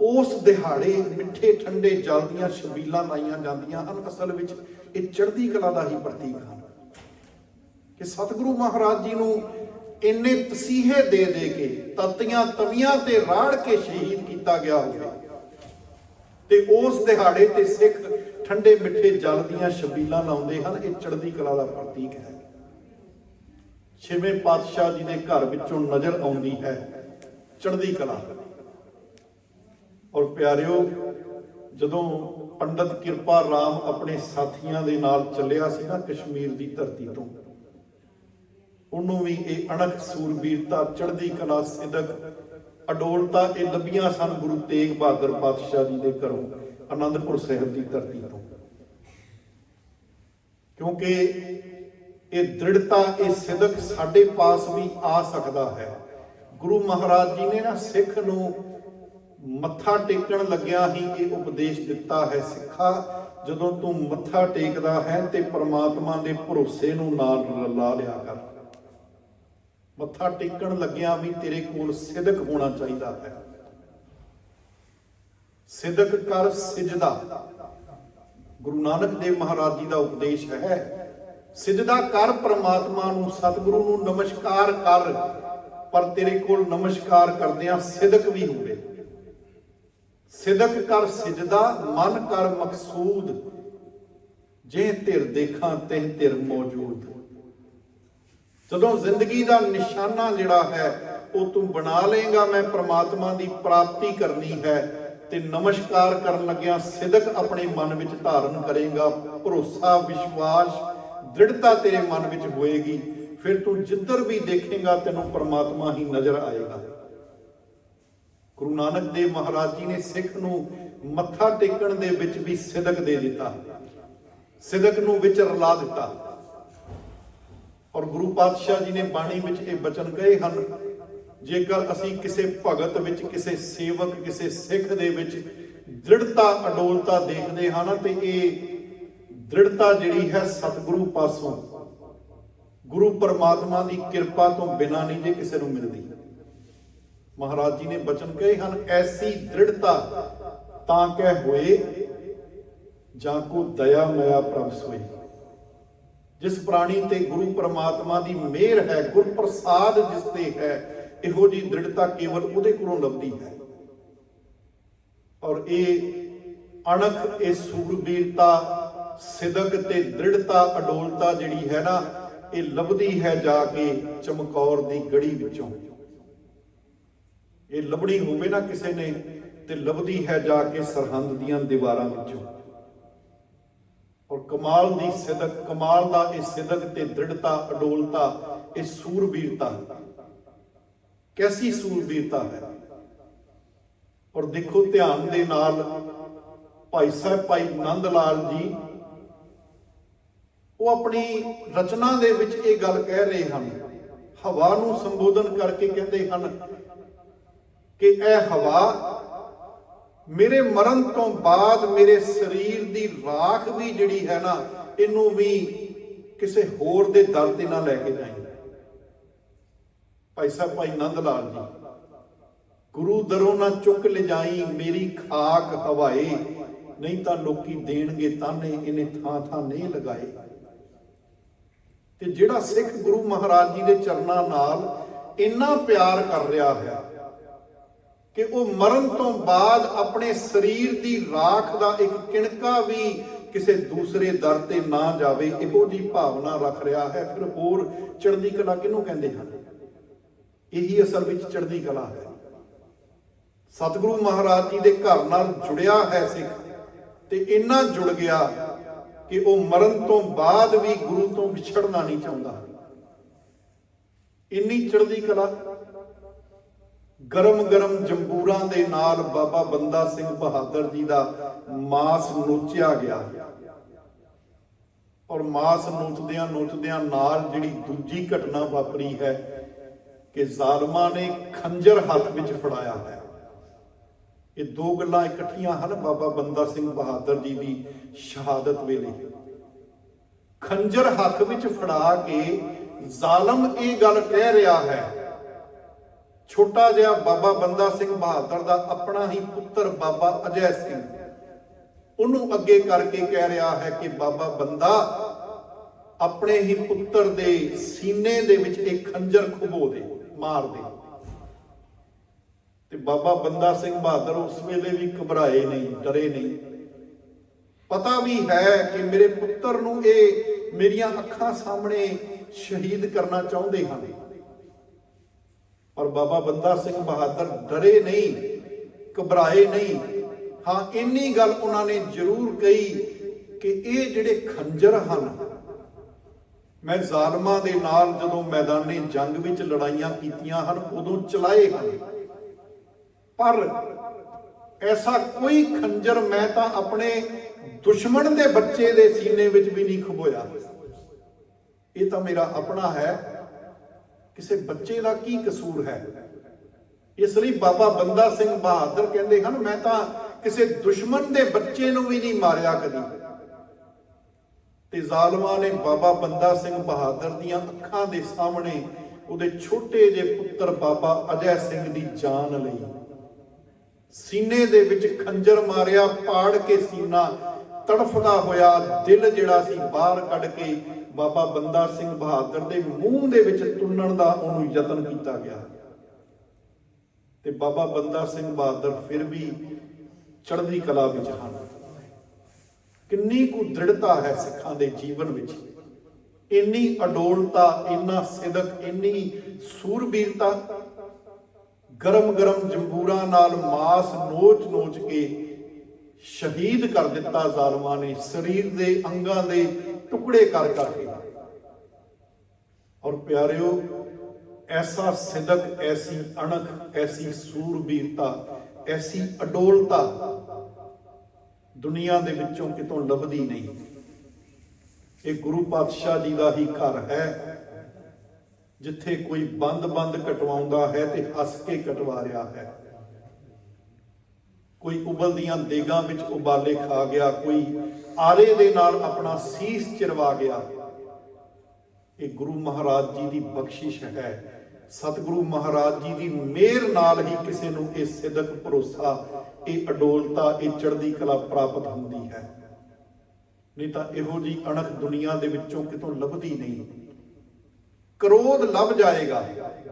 ਉਸ ਦਿਹਾੜੇ ਮਿੱਠੇ ਠੰਡੇ ਜਲ ਦੀਆਂ ਸ਼ਬੀਲਾਂ ਲਾਈਆਂ ਜਾਂਦੀਆਂ ਹਨ, ਅਸਲ ਵਿੱਚ ਇਹ ਚੜ੍ਹਦੀ ਕਲਾ ਦਾ ਹੀ ਪ੍ਰਤੀਕ ਹਨ। ਕਿ ਸਤਿਗੁਰੂ ਮਹਾਰਾਜ ਜੀ ਨੂੰ ਇੰਨੇ ਤਸੀਹੇ ਦੇ ਦੇ ਕੇ ਤਤੀਆਂ ਤਵੀਆਂ ਤੇ ਰਾੜ ਕੇ ਸ਼ਹੀਦ ਕੀਤਾ ਗਿਆ ਹੋਵੇ। ਤੇ ਉਸ ਦਿਹਾੜੇ ਤੇ ਸਿੱਖ ਠੰਡੇ ਮਿੱਠੇ ਜਲ ਦੀਆਂ ਛਬੀਲਾਂ ਲਾਉਂਦੇ ਹਨ, ਇਹ ਚੜ੍ਹਦੀ ਕਲਾ ਦਾ ਪ੍ਰਤੀਕ ਹੈ। ਛੇਵੇਂ ਪਾਤਸ਼ਾਹ ਜੀ ਦੇ ਘਰ ਵਿੱਚੋਂ ਨਜ਼ਰ ਆਉਂਦੀ ਹੈ ਚੜ੍ਹਦੀ ਕਲਾ। ਔਰ ਪਿਆਰਿਓ, ਜਦੋਂ ਪੰਡਤ ਕਿਰਪਾ ਰਾਮ ਆਪਣੇ ਸਾਥੀਆਂ ਦੇ ਨਾਲ ਚੱਲਿਆ ਸੀ ਨਾ ਕਸ਼ਮੀਰ ਦੀ ਧਰਤੀ ਤੋਂ ਉਹਨੂੰ ਵੀ ਇਹ ਅਣਖ ਸੂਰਬੀਰਤਾ, ਚੜ੍ਹਦੀ ਕਲਾ, ਸਿਦਕ, ਅਡੋਲਤਾ, ਇਹ ਲੱਭੀਆਂ ਸਨ ਗੁਰੂ ਤੇਗ ਬਹਾਦਰ ਪਾਤਸ਼ਾਹ ਜੀ ਦੇ ਘਰੋਂ ਆਨੰਦਪੁਰ ਸਾਹਿਬ ਦੀ ਧਰਤੀ ਤੋਂ। ਕਿਉਂਕਿ ਇਹ ਦ੍ਰਿੜਤਾ, ਇਹ ਸਿਦਕ ਸਾਡੇ ਪਾਸ ਵੀ ਆ ਸਕਦਾ ਹੈ। ਗੁਰੂ ਮਹਾਰਾਜ ਜੀ ਨੇ ਨਾ ਸਿੱਖ ਨੂੰ ਮੱਥਾ ਟੇਕਣ ਲੱਗਿਆ ਹੀ ਇਹ ਉਪਦੇਸ਼ ਦਿੱਤਾ ਹੈ, ਸਿੱਖਾ, ਜਦੋਂ ਤੂੰ ਮੱਥਾ ਟੇਕਦਾ ਹੈ ਤੇ ਪ੍ਰਮਾਤਮਾ ਦੇ ਭਰੋਸੇ ਨੂੰ ਨਾਲ ਲਾ ਲਿਆ ਕਰ। ਮੱਥਾ ਟੇਕਣ ਲੱਗਿਆ ਵੀ ਤੇਰੇ ਕੋਲ ਸਿਦਕ ਹੋਣਾ ਚਾਹੀਦਾ ਹੈ। ਸਿਦਕ ਕਰ ਸਿਜਦਾ। ਗੁਰੂ ਨਾਨਕ ਦੇਵ ਮਹਾਰਾਜ ਜੀ ਦਾ ਉਪਦੇਸ਼ ਹੈ, ਸਿਜਦਾ ਕਰ ਪ੍ਰਮਾਤਮਾ ਨੂੰ, ਸਤਿਗੁਰੂ ਨੂੰ ਨਮਸਕਾਰ ਕਰ, ਪਰ ਤੇਰੇ ਕੋਲ ਨਮਸਕਾਰ ਕਰਦਿਆਂ ਸਿਦਕ ਵੀ ਹੋਵੇ। ਸਿਦਕ ਕਰ ਸਿਜਦਾ, ਮਨ ਕਰ ਮਕਸੂਦ ਜੇ ਧਿਰ ਦੇਖਾਂ ਤੇ ਧਿਰ ਮੌਜੂਦ। ਜਦੋਂ ਜ਼ਿੰਦਗੀ ਦਾ ਨਿਸ਼ਾਨਾ ਜਿਹੜਾ ਹੈ, ਉਹ ਤੂੰ ਬਣਾ ਲੇਗਾ ਮੈਂ ਪ੍ਰਮਾਤਮਾ ਦੀ ਪ੍ਰਾਪਤੀ ਕਰਨੀ ਹੈ ਤੇ ਨਮਸਕਾਰ ਕਰਨ ਲੱਗਿਆ ਸਿਦਕ ਆਪਣੇ ਮਨ ਵਿੱਚ ਧਾਰਨ ਕਰੇਗਾ। ਭਰੋਸਾ, ਵਿਸ਼ਵਾਸ, ਦ੍ਰਿੜਤਾ ਤੇਰੇ ਮਨ ਵਿੱਚ ਹੋਏਗੀ। ਫਿਰ ਤੂੰ ਜਿੱਧਰ ਵੀ ਦੇਖੇਗਾ, ਤੈਨੂੰ ਪ੍ਰਮਾਤਮਾ ਹੀ ਨਜ਼ਰ ਆਏਗਾ। ਗੁਰੂ ਨਾਨਕ ਦੇਵ ਮਹਾਰਾਜ ਜੀ ਨੇ ਸਿੱਖ ਨੂੰ ਮੱਥਾ ਟੇਕਣ ਦੇ ਵਿੱਚ ਵੀ ਸਿਦਕ ਦੇ ਦਿੱਤਾ। ਸਿਦਕ ਨੂੰ ਵਿੱਚ ਰਲਾ ਦਿੱਤਾ। ਔਰ ਗੁਰੂ ਪਾਤਸ਼ਾਹ ਜੀ ਨੇ ਬਾਣੀ ਵਿੱਚ ਇਹ ਬਚਨ ਕਹੇ ਹਨ, ਜੇਕਰ ਅਸੀਂ ਕਿਸੇ ਭਗਤ ਵਿੱਚ, ਕਿਸੇ ਸੇਵਕ, ਕਿਸੇ ਸਿੱਖ ਦੇ ਵਿੱਚ ਦ੍ਰਿੜਤਾ, ਅਡੋਲਤਾ ਦੇਖਦੇ ਹਾਂ ਨਾ, ਤੇ ਇਹ ਦ੍ਰਿੜਤਾ ਜਿਹੜੀ ਹੈ ਸਤਿਗੁਰੂ ਪਾਸੋਂ, ਗੁਰੂ ਪਰਮਾਤਮਾ ਦੀ ਕਿਰਪਾ ਤੋਂ ਬਿਨਾਂ ਨਹੀਂ ਜੇ ਕਿਸੇ ਨੂੰ ਮਿਲਦੀ। ਮਹਾਰਾਜ ਜੀ ਨੇ ਬਚਨ ਕਹੇ ਹਨ, ਐਸੀ ਦ੍ਰਿੜਤਾ ਤਾਂ ਕਹਿ ਹੋਏ, ਜਾਂ ਕੋ ਦਇਆ ਮਇਆ ਪ੍ਰਭ ਸੋਈ ਜਿਸ ਪ੍ਰਾਣੀ ਤੇ ਗੁਰੂ ਪਰਮਾਤਮਾ ਦੀ ਮਿਹਰ ਹੈ, ਗੁਰਪ੍ਰਸਾਦ ਜਿਸ ਤੇ ਹੈ, ਇਹੋ ਜੀ ਦ੍ਰਿੜਤਾ ਕੇਵਲ ਉਹਦੇ ਕੋਲੋਂ ਲੱਭਦੀ ਹੈ। ਔਰ ਇਹ ਅਣਖ, ਇਹ ਸੂਰਬੀਰਤਾ, ਸਿਦਕ ਤੇ ਦ੍ਰਿੜਤਾ, ਅਡੋਲਤਾ ਜਿਹੜੀ ਹੈ ਨਾ, ਇਹ ਲੱਭਦੀ ਹੈ ਜਾ ਕੇ ਚਮਕੌਰ ਦੀ ਗੜੀ ਵਿੱਚੋਂ। ਇਹ ਲੱਭਣੀ ਹੋਵੇ ਨਾ ਕਿਸੇ ਨੇ ਤੇ ਲੱਭਦੀ ਹੈ ਜਾ ਕੇ ਸਰਹੰਦ ਦੀਆਂ ਦੀਵਾਰਾਂ ਵਿੱਚੋਂ। ਔਰ ਕਮਾਲ ਦੀ ਸਿਦਕ, ਕਮਾਲ ਦਾ ਇਹ ਸਿਦਕ ਤੇ ਦ੍ਰਿੜਤਾ, ਅਡੋਲਤਾ, ਇਹ ਸੂਰਬੀਰਤਾ। ਕੈਸੀ ਸੂਰਬੀਰਤਾ ਹੈ? ਔਰ ਦੇਖੋ ਧਿਆਨ ਦੇ ਨਾਲ, ਭਾਈ ਸਾਹਿਬ, ਭਾਈ ਨੰਦ ਲਾਲ ਜੀ, ਉਹ ਆਪਣੀ ਰਚਨਾ ਦੇ ਵਿੱਚ ਇਹ ਗੱਲ ਕਹਿ ਰਹੇ ਹਨ। ਹਵਾ ਨੂੰ ਸੰਬੋਧਨ ਕਰਕੇ ਕਹਿੰਦੇ ਹਨ ਕਿ ਇਹ ਹਵਾ ਮੇਰੇ ਮਰਨ ਤੋਂ ਬਾਅਦ ਮੇਰੇ ਸਰੀਰ ਦੀ ਰਾਖ ਵੀ ਜਿਹੜੀ ਹੈ ਨਾ, ਇਹਨੂੰ ਵੀ ਕਿਸੇ ਹੋਰ ਦੇ ਦਰ ਤੇ ਨਾ ਲੈ ਕੇ ਜਾਈਂ। ਭਾਈ ਸਾਹਿਬ, ਭਾਈ ਨੰਦ ਲਾਲ ਜੀ, ਗੁਰੂ ਦਰੋਂ ਨਾ ਚੁੱਕ ਲਿਜਾਈ ਮੇਰੀ ਖਾਕ ਹਵਾਏ, ਨਹੀਂ ਤਾਂ ਲੋਕੀ ਦੇਣਗੇ ਤਾਨੇ, ਇਹਨੇ ਥਾਂ ਥਾਂ ਨਹੀਂ ਲਗਾਏ। ਤੇ ਜਿਹੜਾ ਸਿੱਖ ਗੁਰੂ ਮਹਾਰਾਜ ਜੀ ਦੇ ਚਰਨਾਂ ਨਾਲ ਇੰਨਾ ਪਿਆਰ ਕਰ ਰਿਹਾ ਹੈ ਕਿ ਉਹ ਮਰਨ ਤੋਂ ਬਾਅਦ ਆਪਣੇ ਸਰੀਰ ਦੀ ਰਾਖ ਦਾ ਇੱਕ ਕਿਣਕਾ ਵੀ ਕਿਸੇ ਦੂਸਰੇ ਦਰ ਤੇ ਨਾ ਜਾਵੇ, ਇਹੋ ਜੀ ਭਾਵਨਾ ਰੱਖ ਰਿਹਾ ਹੈ। ਫਿਰ ਹੋਰ ਚੜ੍ਹਦੀ ਕਲਾ ਕਿਹਨੂੰ ਕਹਿੰਦੇ ਹਨ? ਇਹੀ ਅਸਲ ਵਿੱਚ ਚੜ੍ਹਦੀ ਕਲਾ ਹੈ। ਸਤਿਗੁਰੂ ਮਹਾਰਾਜ ਜੀ ਦੇ ਘਰ ਨਾਲ ਜੁੜਿਆ ਹੈ ਸਿੱਖ ਤੇ ਇੰਨਾ ਜੁੜ ਗਿਆ ਕਿ ਉਹ ਮਰਨ ਤੋਂ ਬਾਅਦ ਵੀ ਗੁਰੂ ਤੋਂ ਵਿਛੜਨਾ ਨਹੀਂ ਚਾਹੁੰਦਾ। ਇੰਨੀ ਚੜ੍ਹਦੀ ਕਲਾ ਗਰਮ ਗਰਮ ਜੰਬੂਰਾਂ ਦੇ ਨਾਲ ਬਾਬਾ ਬੰਦਾ ਸਿੰਘ ਬਹਾਦਰ ਜੀ ਦਾ ਮਾਸ ਨੋਚਿਆ ਗਿਆ। ਔਰ ਮਾਸ ਨੋਚਦਿਆਂ ਨੋਚਦਿਆਂ ਨਾਲ ਜਿਹੜੀ ਦੂਜੀ ਘਟਨਾ ਵਾਪਰੀ ਹੈ ਕਿ ਜ਼ਾਲਮਾਂ ਨੇ ਖੰਜਰ ਹੱਥ ਵਿੱਚ ਫੜਾਇਆ ਹੈ। ਇਹ ਦੋ ਗੱਲਾਂ ਇਕੱਠੀਆਂ ਹਨ ਬਾਬਾ ਬੰਦਾ ਸਿੰਘ ਬਹਾਦਰ ਜੀ ਦੀ ਸ਼ਹਾਦਤ ਵੇਲੇ। ਖੰਜਰ ਹੱਥ ਵਿੱਚ ਫੜਾ ਕੇ ਜ਼ਾਲਮ ਇਹ ਗੱਲ ਕਹਿ ਰਿਹਾ ਹੈ ਛੋਟਾ ਜਿਹਾ ਬਾਬਾ ਬੰਦਾ ਸਿੰਘ ਬਹਾਦਰ ਦਾ ਆਪਣਾ ਹੀ ਪੁੱਤਰ ਬਾਬਾ ਅਜੈ ਸਿੰਘ। ਉਹਨੂੰ ਅੱਗੇ ਕਰਕੇ ਕਹਿ ਰਿਹਾ ਹੈ ਕਿ ਬਾਬਾ ਬੰਦਾ ਆਪਣੇ ਹੀ ਪੁੱਤਰ ਦੇ ਸੀਨੇ ਦੇ ਵਿੱਚ ਇੱਕ ਖੰਜਰ ਖੁਬੋ ਦੇ, ਮਾਰ ਦੇ। ਤੇ ਬਾਬਾ ਬੰਦਾ ਸਿੰਘ ਬਹਾਦਰ ਉਸ ਵੇਲੇ ਵੀ ਘਬਰਾਏ ਨਹੀਂ, ਡਰੇ ਨਹੀਂ। ਪਤਾ ਵੀ ਹੈ ਕਿ ਮੇਰੇ ਪੁੱਤਰ ਨੂੰ ਇਹ ਮੇਰੀਆਂ ਅੱਖਾਂ ਸਾਹਮਣੇ ਸ਼ਹੀਦ ਕਰਨਾ ਚਾਹੁੰਦੇ ਹਨ। ਪਰ ਬਾਬਾ ਬੰਦਾ ਸਿੰਘ ਬਹਾਦਰ ਡਰੇ ਨਹੀਂ, ਘਬਰਾਏ ਨਹੀਂ। ਹਾਂ, ਇੰਨੀ ਗੱਲ ਉਹਨਾਂ ਨੇ ਜ਼ਰੂਰ ਕਹੀ ਕਿ ਇਹ ਜਿਹੜੇ ਖੰਜਰ ਹਨ, ਮੈਂ ਜ਼ਾਲਮਾਂ ਦੇ ਨਾਲ ਜਦੋਂ ਮੈਦਾਨੀ ਜੰਗ ਵਿੱਚ ਲੜਾਈਆਂ ਕੀਤੀਆਂ ਹਨ, ਉਦੋਂ ਚਲਾਏ ਹਨ। ਪਰ ਐਸਾ ਕੋਈ ਖੰਜਰ ਮੈਂ ਤਾਂ ਆਪਣੇ ਦੁਸ਼ਮਣ ਦੇ ਬੱਚੇ ਦੇ ਸੀਨੇ ਵਿੱਚ ਵੀ ਨਹੀਂ ਖਬੋਇਆ। ਇਹ ਤਾਂ ਮੇਰਾ ਆਪਣਾ ਹੈ। ਕਿਸੇ ਬੱਚੇ ਦਾ ਕੀ ਕਸੂਰ ਹੈ? ਇਸ ਲਈ ਬਾਬਾ ਬੰਦਾ ਸਿੰਘ ਬਹਾਦਰ ਕਹਿੰਦੇ ਹਨ, ਮੈਂ ਤਾਂ ਕਿਸੇ ਦੁਸ਼ਮਣ ਦੇ ਬੱਚੇ ਨੂੰ ਵੀ ਨਹੀਂ ਮਾਰਿਆ ਕਦੀ। ਤੇ ਜ਼ਾਲਮਾਂ ਨੇ ਬਾਬਾ ਬੰਦਾ ਸਿੰਘ ਬਹਾਦਰ ਦੀਆਂ ਅੱਖਾਂ ਦੇ ਸਾਹਮਣੇ ਉਹਦੇ ਛੋਟੇ ਜਿਹੇ ਪੁੱਤਰ ਬਾਬਾ ਅਜੈ ਸਿੰਘ ਦੀ ਜਾਨ ਲਈ ਸੀਨੇ ਦੇ ਵਿੱਚ ਖੰਜਰ ਮਾਰਿਆ, ਪਾੜ ਕੇ ਸੀਨਾ ਤੜਫਦਾ ਹੋਇਆ, ਦਿਲ ਜਿਹੜਾ ਸੀ ਬਾਹਰ ਕੱਢ ਕੇ ਬਾਬਾ ਬੰਦਾ ਸਿੰਘ ਬਹਾਦਰ ਦੇ ਮੂੰਹ ਦੇ ਵਿੱਚ ਤੁੰਨਣ ਦਾ ਉਹਨੂੰ ਯਤਨ ਕੀਤਾ ਗਿਆ। ਤੇ ਬਾਬਾ ਬੰਦਾ ਸਿੰਘ ਬਹਾਦਰ ਫਿਰ ਵੀ ਚੜ੍ਹਦੀ ਕਲਾ ਵਿੱਚ ਹਨ। ਕਿੰਨੀ ਕੁ ਦ੍ਰਿੜਤਾ ਹੈ ਸਿੱਖਾਂ ਦੇ ਜੀਵਨ ਵਿੱਚ। ਇੰਨੀ ਅਡੋਲਤਾ, ਇੰਨਾ ਸਿਦਕ, ਇੰਨੀ ਸੂਰਬੀਰਤਾ। ਗਰਮ ਗਰਮ ਜੰਬੂਰਾਂ ਨਾਲ ਮਾਸ ਨੋਚ ਨੋਚ ਕੇ ਸ਼ਹੀਦ ਕਰ ਦਿੱਤਾ ਜ਼ਾਲਮਾਂ ਨੇ। ਸਰੀਰ ਦੇ ਅੰਗਾਂ ਦੇ ਟੁਕੜੇ ਕਰ ਕਰਕੇ। ਔਰ ਪਿਆਰਿਓ, ਐਸਾ ਸਿਦਕ, ਐਸੀ ਅਣਖ, ਐਸੀ ਸੂਰਬੀਰਤਾ, ਐਸੀ ਅਡੋਲਤਾ ਦੁਨੀਆ ਦੇ ਵਿੱਚੋਂ ਕਿਤੋਂ ਲੱਭਦੀ ਨਹੀਂ। ਇਹ ਗੁਰੂ ਪਾਤਸ਼ਾਹ ਜੀ ਦਾ ਹੀ ਘਰ ਹੈ, ਜਿੱਥੇ ਕੋਈ ਬੰਦ-ਬੰਦ ਕਟਵਾਉਂਦਾ ਹੈ ਤੇ ਹੱਸ ਕੇ ਕਟਵਾ ਰਿਹਾ ਹੈ। ਕੋਈ ਉਬਲਦੀਆਂ ਦੇਗਾਂ ਵਿੱਚ ਉਬਾਲੇ ਖਾ ਗਿਆ, ਕੋਈ ਆਲੇ ਦੇ ਨਾਲ ਆਪਣਾ ਸੀਸ ਚਿਰਵਾ ਗਿਆ। ਇਹ ਗੁਰੂ ਮਹਾਰਾਜ ਜੀ ਦੀ ਬਖਸ਼ਿਸ਼ ਹੈ। ਸਤਿਗੁਰੂ ਮਹਾਰਾਜ ਜੀ ਦੀ ਮਿਹਰ ਨਾਲ ਹੀ ਕਿਸੇ ਨੂੰ ਇਹ ਸਿਦਕ, ਭਰੋਸਾ, ਇਹ ਅਡੋਲਤਾ, ਇਹ ਚੜ੍ਹਦੀ ਕਲਾ ਪ੍ਰਾਪਤ ਹੁੰਦੀ ਹੈ। ਨਹੀਂ ਤਾਂ ਇਹੋ ਜੀ ਅਣਖ ਦੁਨੀਆ ਦੇ ਵਿੱਚੋਂ ਕਿਤੋਂ ਲੱਭਦੀ ਨਹੀਂ। ਕਰੋਧ ਲੱਭ ਜਾਏਗਾ।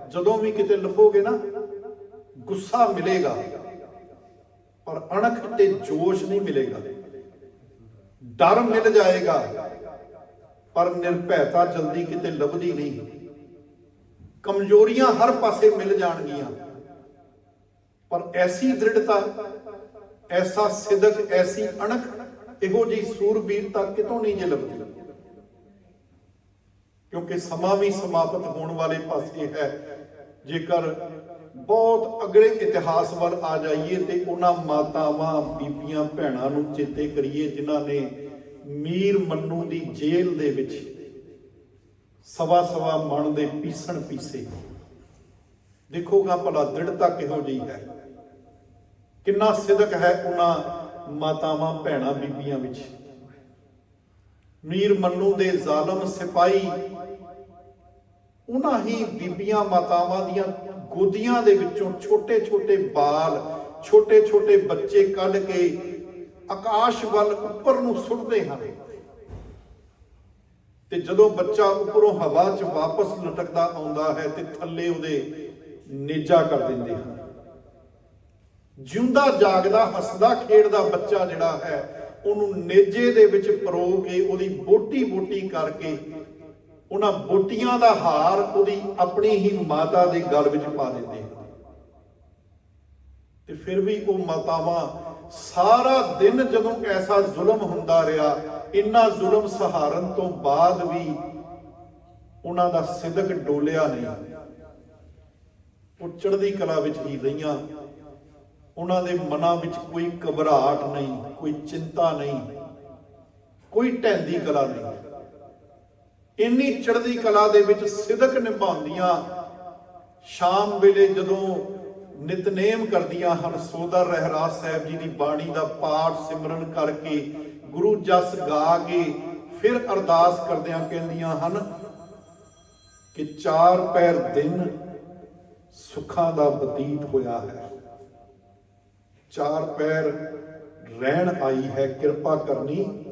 ਜਦੋਂ ਵੀ ਕਿਤੇ ਲੱਭੋਗੇ ਨਾ, ਗੁੱਸਾ ਮਿਲੇਗਾ। ਪਰ ਅਣਖ ਤੇ ਜੋਸ਼ ਨਹੀਂ ਮਿਲੇਗਾ। ਡਰ ਮਿਲ ਜਾਏਗਾ, ਪਰ ਨਿਰਭੈਤਾ ਜਲਦੀ ਕਿਤੇ ਲੱਭਦੀ ਨਹੀਂ। ਕਮਜ਼ੋਰੀਆਂ ਹਰ ਪਾਸੇ ਮਿਲ ਜਾਣਗੀਆਂ, ਪਰ ਐਸੀ ਦ੍ਰਿੜਤਾ, ਐਸਾ ਸਿਦਕ, ਐਸੀ ਅਣਖ, ਇਹੋ ਜੀ ਸੂਰਬੀਰਤਾ ਕਿਤੋਂ ਨਹੀਂ ਜੇ ਲੱਭਦੀ। ਕਿਉਂਕਿ ਸਮਾਂ ਵੀ ਸਮਾਪਤ ਹੋਣ ਵਾਲੇ ਪਾਸੇ ਹੈ। ਜੇਕਰ ਬਹੁਤ ਅਗਲੇ ਇਤਿਹਾਸ ਵੱਲ ਆ ਜਾਈਏ ਤੇ ਉਹਨਾਂ ਮਾਤਾਵਾਂ, ਬੀਬੀਆਂ, ਭੈਣਾਂ ਨੂੰ ਚੇਤੇ ਕਰੀਏ ਜਿਨ੍ਹਾਂ ਨੇ ਮੀਰ ਮੰਨੂ ਦੀ ਜੇਲ੍ਹ ਦੇ ਵਿੱਚ ਸਵਾ ਸਵਾ ਮਣ ਦੇ ਪੀਸਣ ਪੀਸੇ। ਦੇਖੋਗਾ ਭਲਾ ਦ੍ਰਿੜਤਾ ਕਿਹੋ ਜਿਹੀ ਹੈ। ਕਿੰਨਾ ਸਿਦਕ ਹੈ ਉਹਨਾਂ ਮਾਤਾਵਾਂ ਭੈਣਾਂ ਬੀਬੀਆਂ ਵਿੱਚ। ਮੀਰ ਮੰਨੂ ਦੇ ਜ਼ਾਲਮ ਸਿਪਾਹੀ ਉਹਨਾਂ ਹੀ ਬੀਬੀਆਂ ਮਾਤਾਵਾਂ ਦੀਆਂ ਗੋਦੀਆਂ ਦੇ ਵਿੱਚੋਂ ਛੋਟੇ ਛੋਟੇ ਬਾਲ ਛੋਟੇ ਛੋਟੇ ਬੱਚੇ ਕੱਢ ਕੇ ਆਕਾਸ਼ ਵੱਲ ਉੱਪਰ ਨੂੰ ਸੁੱਟਦੇ ਹਨ। ਤੇ ਜਦੋਂ ਬੱਚਾ ਉੱਪਰੋਂ ਹਵਾ 'ਚ ਵਾਪਸ ਲਟਕਦਾ ਆਉਂਦਾ ਹੈ ਤੇ ਥੱਲੇ ਉਹਦੇ ਨੇਜਾ ਕਰ ਦਿੰਦੇ ਹਨ। ਜਿਉਂਦਾ, ਜਾਗਦਾ, ਹੱਸਦਾ, ਖੇਡਦਾ ਬੱਚਾ ਜਿਹੜਾ ਹੈ, ਉਹਨੂੰ ਨੇਜੇ ਦੇ ਵਿੱਚ ਪਰੋ ਕੇ ਉਹਦੀ ਬੋਟੀ ਬੋਟੀ ਕਰਕੇ ਉਹਨਾਂ ਬੋਟੀਆਂ ਦਾ ਹਾਰ ਉਹਦੀ ਆਪਣੀ ਹੀ ਮਾਤਾ ਦੇ ਗਲ ਵਿੱਚ ਪਾ ਦਿੰਦੇ ਹਨ। ਤੇ ਫਿਰ ਵੀ ਉਹ ਮਾਤਾਵਾਂ ਸਾਰਾ ਦਿਨ ਜਦੋਂ ਐਸਾ ਜ਼ੁਲਮ ਹੁੰਦਾ ਰਿਹਾ, ਇੰਨਾ ਜ਼ੁਲਮ ਸਹਾਰਨ ਤੋਂ ਬਾਅਦ ਵੀ ਉਹਨਾਂ ਦਾ ਸਿਦਕ ਡੋਲਿਆ ਨਹੀਂ। ਉਹ ਚੜ੍ਹਦੀ ਕਲਾ ਵਿੱਚ ਹੀ ਰਹੀਆਂ। ਉਹਨਾਂ ਦੇ ਮਨਾਂ ਵਿੱਚ ਕੋਈ ਘਬਰਾਹਟ ਨਹੀਂ, ਕੋਈ ਚਿੰਤਾ ਨਹੀਂ, ਕੋਈ ਢੈਂਦੀ ਕਲਾ ਨਹੀਂ। ਇੰਨੀ ਚੜ੍ਹਦੀ ਕਲਾ ਦੇ ਵਿੱਚ ਸਿਦਕ ਨਿਭਾਉਂਦੀਆਂ, ਸ਼ਾਮ ਵੇਲੇ ਜਦੋਂ ਨਿਤਨੇਮ ਕਰਦੀਆਂ ਹਨ। ਸੋਦਰ ਰਹਿਰਾਸ ਸਾਹਿਬ ਜੀ ਦੀ ਬਾਣੀ ਦਾ ਪਾਠ ਸਿਮਰਨ ਕਰਕੇ ਗੁਰੂ ਜਸ ਗਾ ਕੇ ਫਿਰ ਅਰਦਾਸ ਕਰਦਿਆਂ ਕਹਿੰਦੀਆਂ ਹਨ ਕਿ ਚਾਰ ਪੈਰ ਦਿਨ ਸੁੱਖਾਂ ਦਾ ਬਤੀਤ ਹੋਇਆ ਹੈ। ਚਾਰ ਪੈਰ ਰਹਿਣ ਆਈ ਹੈ, ਕਿਰਪਾ ਕਰਨੀ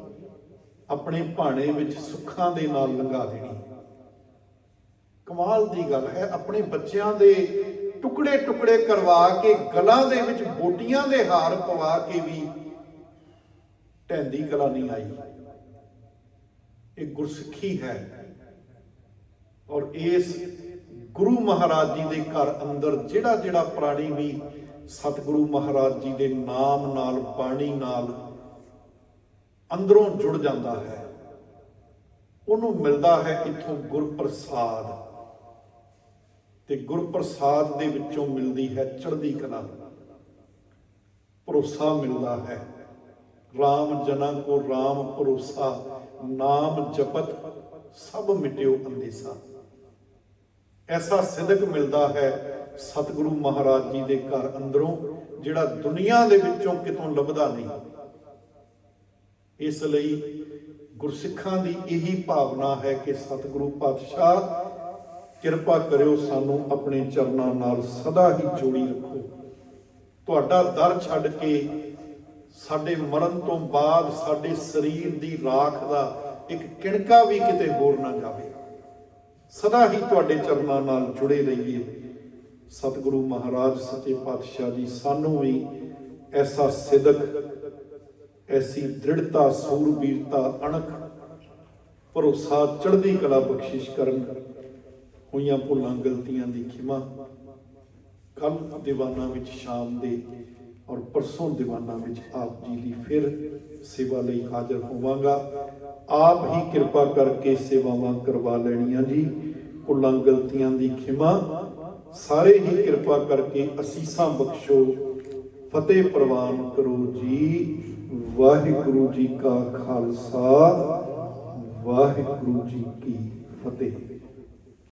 ਆਪਣੇ ਭਾਣੇ ਵਿੱਚ ਸੁੱਖਾਂ ਦੇ ਨਾਲ ਲੰਘਾ ਦੇਣੀ। ਕਮਾਲ ਦੀ ਗੱਲ ਹੈ, ਆਪਣੇ ਬੱਚਿਆਂ ਦੇ ਟੁਕੜੇ ਟੁਕੜੇ ਕਰਵਾ ਕੇ, ਗਲਾਂ ਦੇ ਵਿੱਚ ਬੋਟੀਆਂ ਦੇ ਹਾਰ ਪਵਾ ਕੇ ਵੀ ਢੈਂਦੀ ਕਲਾ ਨਹੀਂ ਆਈ। ਇਹ ਗੁਰਸਿੱਖੀ ਹੈ। ਔਰ ਇਸ ਗੁਰੂ ਮਹਾਰਾਜ ਜੀ ਦੇ ਘਰ ਅੰਦਰ ਜਿਹੜਾ ਜਿਹੜਾ ਪ੍ਰਾਣੀ ਵੀ ਸਤਿਗੁਰੂ ਮਹਾਰਾਜ ਜੀ ਦੇ ਨਾਮ ਨਾਲ, ਬਾਣੀ ਨਾਲ ਅੰਦਰੋਂ ਜੁੜ ਜਾਂਦਾ ਹੈ, ਉਹਨੂੰ ਮਿਲਦਾ ਹੈ ਇਥੋਂ ਗੁਰਪ੍ਰਸਾਦ। ਤੇ ਗੁਰਪ੍ਰਸਾਦ ਦੇ ਵਿੱਚੋਂ ਮਿਲਦੀ ਹੈ ਚੜ੍ਹਦੀ ਕਲਾ। ਭਰੋਸਾ ਮਿਲਦਾ ਹੈ। RAM ਜਨਾਂ ਕੋ RAM ਭਰੋਸਾ, ਨਾਮ ਜਪਤ ਸਭ ਮਿਟਿਓ ਅੰਦੇਸਾ। ਐਸਾ ਸਿਦਕ ਮਿਲਦਾ ਹੈ ਸਤਿਗੁਰੂ ਮਹਾਰਾਜ ਜੀ ਦੇ ਘਰ ਅੰਦਰੋਂ, ਜਿਹੜਾ ਦੁਨੀਆ ਦੇ ਵਿੱਚੋਂ ਕਿਤੋਂ ਲੱਭਦਾ ਨਹੀਂ। ਇਸ ਲਈ ਗੁਰਸਿੱਖਾਂ ਦੀ ਇਹੀ ਭਾਵਨਾ ਹੈ ਕਿ ਸਤਿਗੁਰੂ ਪਾਤਸ਼ਾਹ ਕਿਰਪਾ ਕਰਿਓ ਸਾਨੂੰ ਆਪਣੇ ਚਰਨਾਂ ਨਾਲ ਸਦਾ ਹੀ ਜੋੜੀ ਰੱਖੋ। ਤੁਹਾਡਾ ਦਰ ਛੱਡ ਕੇ ਸਾਡੇ ਮਰਨ ਤੋਂ ਬਾਅਦ ਸਾਡੇ ਸਰੀਰ ਦੀ ਰਾਖ ਦਾ ਇੱਕ ਕਿਣਕਾ ਵੀ ਕਿਤੇ ਹੋਰ ਨਾ ਜਾਵੇ। ਸਦਾ ਹੀ ਤੁਹਾਡੇ ਚਰਨਾਂ ਨਾਲ ਜੁੜੇ ਰਹੀਏ। ਸਤਿਗੁਰੂ ਮਹਾਰਾਜ, ਸੱਚੇ ਪਾਤਸ਼ਾਹ ਜੀ, ਸਾਨੂੰ ਵੀ ਐਸਾ ਸਿਦਕ, ਐਸੀ ਦ੍ਰਿੜਤਾ, ਸੂਰਬੀਰਤਾ, ਅਣਖ, ਭਰੋਸਾ, ਚੜ੍ਹਦੀ ਕਲਾ ਬਖਸ਼ਿਸ਼ ਕਰਨ ਹੋਈਆਂ ਭੁੱਲਾਂ, ਗਲਤੀਆਂ ਦੀ ਖਿਮਾ। ਕੱਲ ਦੀਵਾਨਾਂ ਵਿੱਚ, ਸ਼ਾਮ ਦੇ ਔਰ ਪਰਸੋਂ ਦੀਵਾਨਾਂ ਵਿੱਚ ਆਪ ਜੀ ਦੀ ਫਿਰ ਸੇਵਾ ਲਈ ਹਾਜ਼ਰ ਹੋਵਾਂਗਾ। ਆਪ ਹੀ ਕਿਰਪਾ ਕਰਕੇ ਸੇਵਾਵਾਂ ਕਰਵਾ ਲੈਣੀਆਂ ਜੀ। ਭੁੱਲਾਂ, ਗਲਤੀਆਂ ਦੀ ਖਿਮਾ। ਸਾਰੇ ਹੀ ਕਿਰਪਾ ਕਰਕੇ ਅਸੀਸਾਂ ਬਖਸ਼ੋ। ਫਤਿਹ ਪ੍ਰਵਾਨ ਕਰੋ ਜੀ। ਵਾਹਿਗੁਰੂ ਜੀ ਕਾ ਖਾਲਸਾ। ਵਾਹਿਗੁਰੂ ਜੀ ਕੀ ਫਤਿਹ।